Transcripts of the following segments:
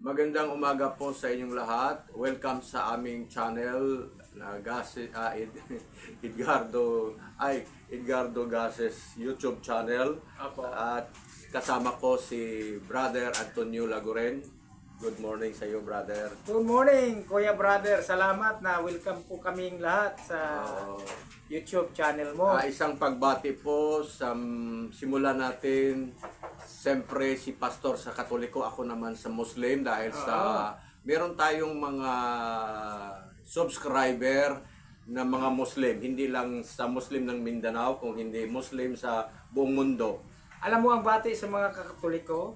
Magandang umaga po sa inyong lahat. Welcome sa aming channel na Gases ah, Ed- Edgardo ay Edgardo Gases YouTube channel. Apo. At kasama ko si Brother Antonio Laguren. Good morning sa iyo, brother. Good morning, Kuya Brother. Salamat na welcome po kaming lahat sa Oo. YouTube channel mo. Ah, isang pagbati po sa simula natin. Siyempre si pastor sa Katoliko, ako naman sa Muslim dahil sa meron tayong mga subscriber na mga Muslim, hindi lang sa Muslim ng Mindanao, kung hindi Muslim sa buong mundo. Alam mo ang bati sa mga kakatoliko?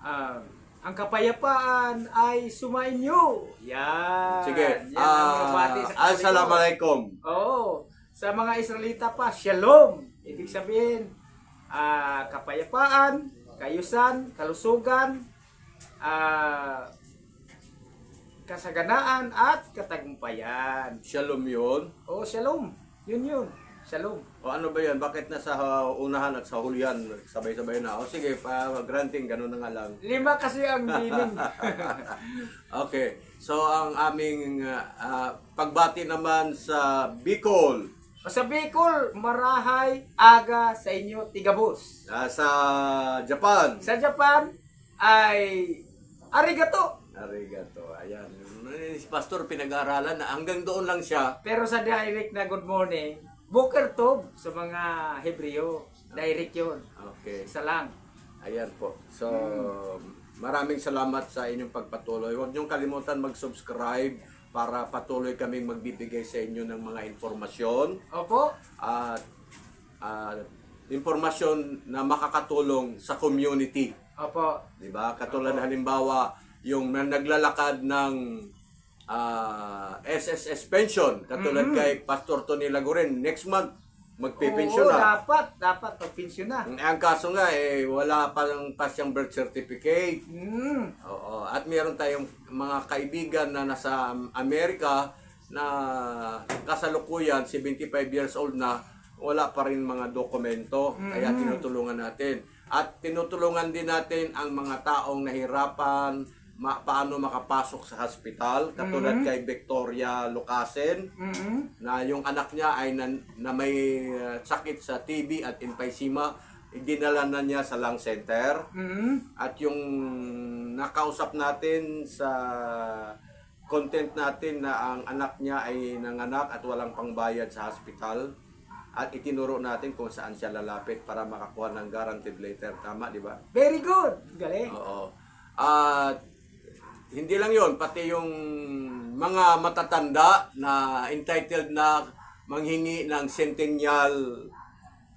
Ah, ang kapayapaan ay sumainyo. Yan. Sige, Yan ang mga bati ah, sa katoliko. Assalamualaikum. Oo. Sa mga Israelita pa, Shalom. Ibig sabihin, ah, kapayapaan, kayusan, kalusugan, ah, kasaganaan at katagumpayan. Shalom yun. Oh, shalom. Yun yun. Shalom. O ano ba yan? Bakit nasa uh, unahan at sa hulihan sabay-sabay na? O sige, pa granting, ganun na nga lang. Lima kasi ang meaning. Okay. So ang aming uh, uh, pagbati naman sa Bicol, sa Bicol, marahay, aga sa inyo, tigabos. uh, sa Japan. Sa Japan, ay arigato. Arigato. Ayan. Si Pastor pinag-aaralan na hanggang doon lang siya. Pero sa direct na good morning, Boker Tov sa mga Hebreo. Direct yun. Okay. Isa lang. Ayan po. So, maraming salamat sa inyong pagpatuloy. Huwag niyong kalimutan mag-subscribe para patuloy kaming magbibigay sa inyo ng mga informasyon Opo. at ah, informasyon na makakatulong sa community. Opo. Di ba? Katulad halimbawa, yung na- naglalakad ng ah, SSS pension, katulad kay Pastor Tony Laguren, next month, magpipensyon Oo, na. dapat. Dapat pagpensyon na. Ang, ang kaso nga, eh, wala pa ng pa siyang birth certificate. Hmm. Oo. At meron tayong mga kaibigan na nasa Amerika na kasalukuyan, 75 years old na, wala pa rin mga dokumento. Kaya tinutulungan natin. At tinutulungan din natin ang mga taong nahirapan, ma- paano makapasok sa hospital. Katulad kay Victoria Lucasen, Mhm. na yung anak niya ay na, na may uh, sakit sa TB at emphysema, dinala na niya sa lung center. Mhm. At yung nakausap natin sa content natin na ang anak niya ay nanganak at walang pangbayad sa hospital. At itinuro natin kung saan siya lalapit para makakuha ng guaranteed letter. Tama, di ba? Very good. Galing. Oo. At hindi lang yon pati yung mga matatanda na entitled na manghingi ng centennial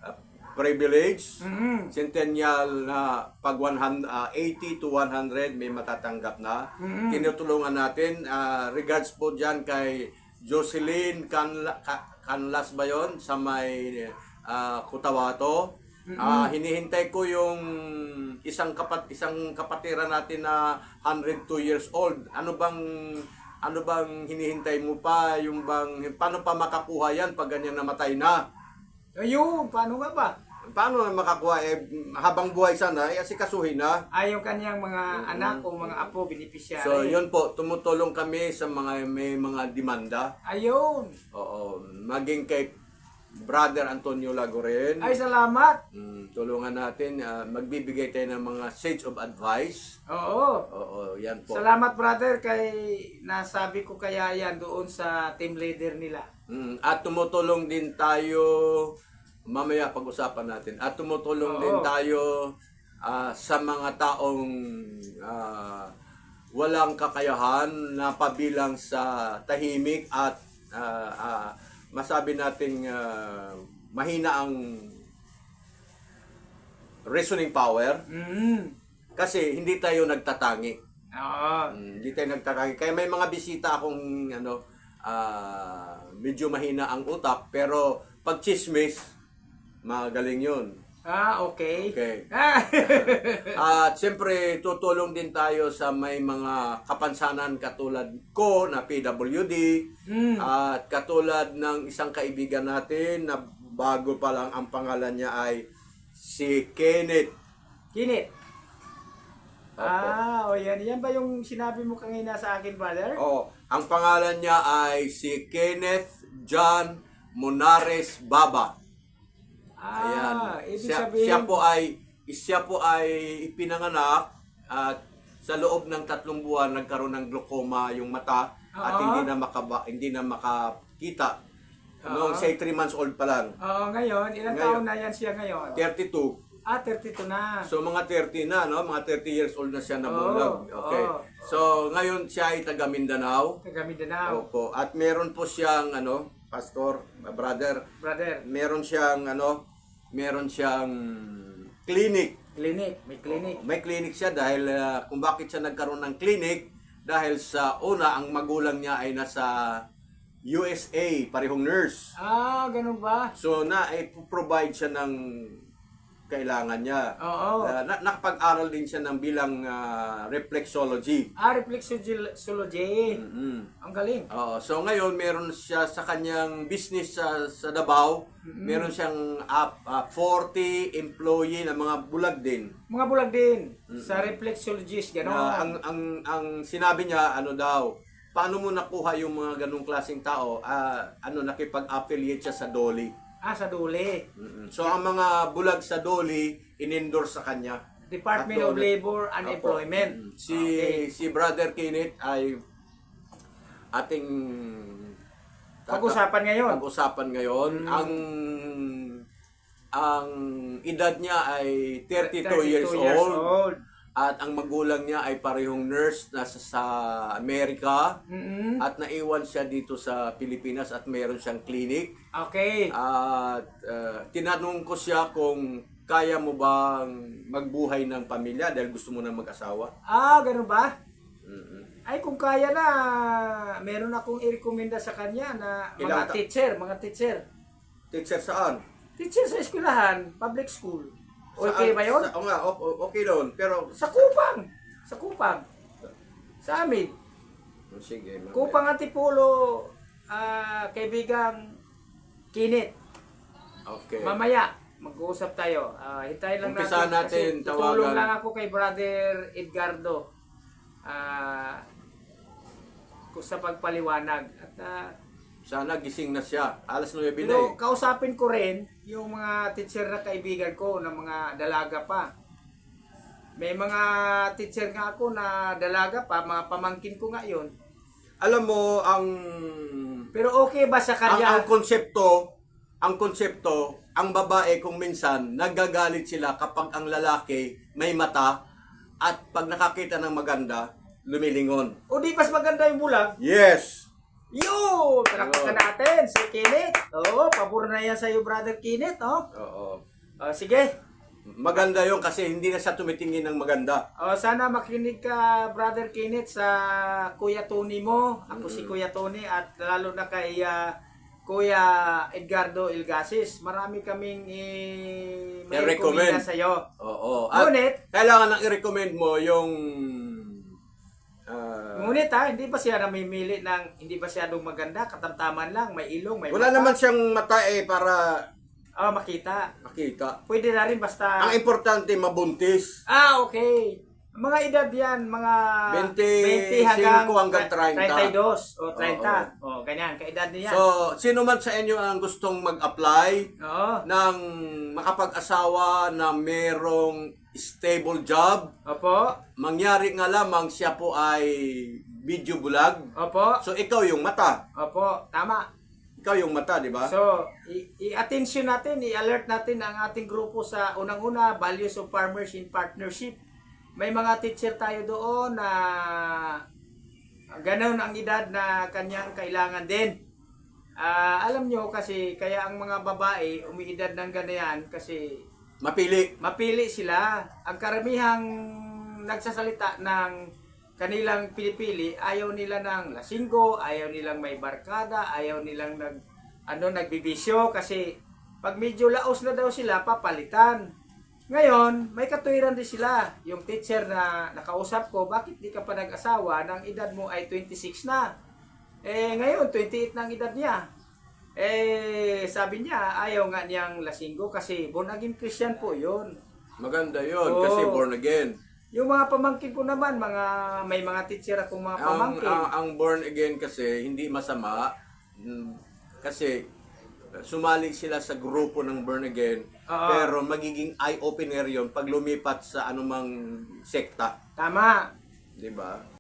uh, privilege. Mhm. Centennial na pag 100, ah, 80 to 100 may matatanggap na. Tinutulungan natin. Ah, regards po dyan kay Jocelyn Canla, Ca- Canlas ba yun? Sa may ah, Kutawato. Ah, hinihintay ko yung isang kapat isang kapatira natin na 102 years old. Ano bang ano bang hinihintay mo pa? Yung bang paano pa makakuha yan pag ganyan namatay na? Ayun, paano nga ba? Paano na makakuha? Eh, habang buhay sana, eh, asikasuhin na. Ay, yung kanyang mga anak o mga apo, beneficiary. So, yun po, tumutulong kami sa mga may mga demanda. Ayun. Oo, maging kay Brother Antonio Lagoren. Ay, salamat. Mm, tulungan natin, ah, magbibigay tayo ng mga sage of advice. Oo. Oo, yan po. Salamat brother kay nasabi ko kaya yan doon sa team leader nila. Mm, at tumutulong din tayo, mamaya pag-usapan natin, at tumutulong Oo. din tayo ah, sa mga taong ah, walang kakayahan na pabilang sa tahimik at ah, ah, masabi nating ah, mahina ang reasoning power Mm. kasi hindi tayo nagtatangi. Oo. Mm, Hindi tayo nagtatangi. Kaya may mga bisita akong ano, ah, medyo mahina ang utak pero pag chismis, magaling yun. Ah, okay. Okay. Ah. At siyempre, tutulong din tayo sa may mga kapansanan katulad ko na PWD Mm. at katulad ng isang kaibigan natin na bago pa lang ang pangalan niya ay si Kenneth. Opo. Ah, o yan. Yan ba yung sinabi mo kanina sa akin, brother? Oo. Ang pangalan niya ay si Kenneth John Monares Baba. Ayan. Ah, ibig siya, sabihin, siya po ay siya po ay ipinanganak at sa loob ng tatlong buwan nagkaroon ng glaucoma yung mata at Oo. hindi na makaba, hindi na makakita. Noong Oo. say 3 months old pa lang. Oo, ngayon, ilang Ngayon. taon na yan siya ngayon? 32. Ah, 32 na. So mga 30 na, no? Mga 30 years old na siya na bulag. Oo, Okay. oo. So ngayon siya ay taga Mindanao. Taga Mindanao. Opo. At meron po siyang ano, pastor, brother, Brother, meron siyang ano, meron siyang clinic. clinic. May clinic. May clinic siya dahil ah, kung bakit siya nagkaroon ng clinic dahil sa una ang magulang niya ay nasa USA, parehong nurse. Ah, ganun ba? So na ay provide siya ng kailangan niya. Oo. Ah, na, nakapag-aral din siya ng bilang ah, reflexology. Ah, reflexology. Mm. Ang galing. Oo. so ngayon meron siya sa kanyang business sa sa Davao, meron siyang up 40 employee na mga bulag din. Mga bulag din. Sa reflexologist, gano'n. Na ang ang ang sinabi niya ano daw, paano mo nakuha yung mga ganung klaseng tao? Ah, ano nakipag-affiliate siya sa Dolly. Ah, sa Dole. Mm-mm. So ang mga bulag sa Dolly in-endorse sa kanya. Department At of Dole- Labor and Opo. Employment. Si Okay. si Brother Kenneth ay ating tata- Pag-usapan ngayon. Pag-usapan ngayon. Mm. Ang ang edad niya ay 32, 32 years, years old. At ang magulang niya ay parehong nurse nasa sa Amerika. Mm-mm. At naiwan siya dito sa Pilipinas at mayroon siyang clinic. Okay. At uh, tinanong ko siya kung kaya mo bang magbuhay ng pamilya dahil gusto mo na mag-asawa. Ah, ganun ba? Mm-mm. Ay, kung kaya na, meron akong i-recommenda sa kanya na Ilang mga ta- teacher, mga teacher. Teacher saan? Teacher sa eskwelahan, public school. Okay ba yun? Sa, o nga, o- o- okay doon. Pero, Sa Kupang. Sa Kupang. Sa amin. sige. mamaya. Kupang Antipolo, ah, kaibigang Kinit. Okay. Mamaya, mag-uusap tayo. Ah, hintayin lang Umpisa natin, kasi tutulong tawagan. lang ako kay Brother Edgardo. Ah, kung sa pagpaliwanag. At ah, Sana gising na siya. Alas 9 na pero eh. kausapin ko rin yung mga teacher na kaibigan ko na mga dalaga pa. May mga teacher nga ako na dalaga pa, mga pamangkin ko nga yun. Alam mo, ang Pero okay ba sa ang, ang kanya? konsepto, ang konsepto, ang babae kung minsan nagagalit sila kapag ang lalaki may mata at pag nakakita ng maganda, lumilingon. o di mas maganda yung bulag? Yes. Yo! Palakpakan natin si Kenneth. Oo, pabor na yan sa'yo, brother Kenneth, oh. Oo. Oh, sige. Maganda yon kasi hindi na siya tumitingin ng maganda. Oh, sana makinig ka, brother Kenneth, sa Kuya Tony mo. Ako si Kuya Tony at lalo na kay ah, Kuya Edgardo Ilgasis. Marami kaming i- may I-recommend. rekomenda sa'yo. Oo. At Ngunit, kailangan nang i-recommend mo yung ah, ngunit ha, hindi ba siya namimili ng, hindi ba siya maganda, katamtaman lang, may ilong, may wala mata. naman siyang mata eh para Oh, makita. makita. Pwede na rin basta... Ang importante mabuntis. Ah, okay. Mga edad yan, mga 25 hanggang 30. 32 o 30. Oo. O, ganyan, kaedad niya. So, sino man sa inyo ang gustong mag-apply Oo. ng makapag-asawa na merong stable job, Opo. mangyari nga lamang siya po ay video bulag. Opo. So, ikaw yung mata. Opo. Tama. Ikaw yung mata, di ba? So, i-attention natin, i-alert natin ang ating grupo sa unang-una, Values of Farmers in Partnership. May mga teacher tayo doon na ganun ang edad na kanyang kailangan din. Ah, alam nyo kasi kaya ang mga babae umiidad ng ganyan kasi Mapili. mapili sila. Ang karamihang nagsasalita ng kanilang pinipili, ayaw nila ng lasinggo, ayaw nilang may barkada, ayaw nilang nag ano nagbibisyo kasi pag medyo laos na daw sila papalitan. Ngayon, may katuwiran din sila. Yung teacher na nakausap ko, bakit di ka pa nag-asawa nang edad mo ay 26 na? Eh, ngayon, 28 na ang edad niya. Eh, sabi niya, ayaw nga niyang lasinggo kasi born again Christian po yun. Maganda yon Oo. kasi born again. Yung mga pamangkin ko naman, mga may mga teacher akong mga Ang, pamangkin. ang, ang born again kasi hindi masama mm, kasi uh, sumali sila sa grupo ng born again Oo. pero magiging eye opener yon pag lumipat sa anumang sekta, Tama. 'di ba?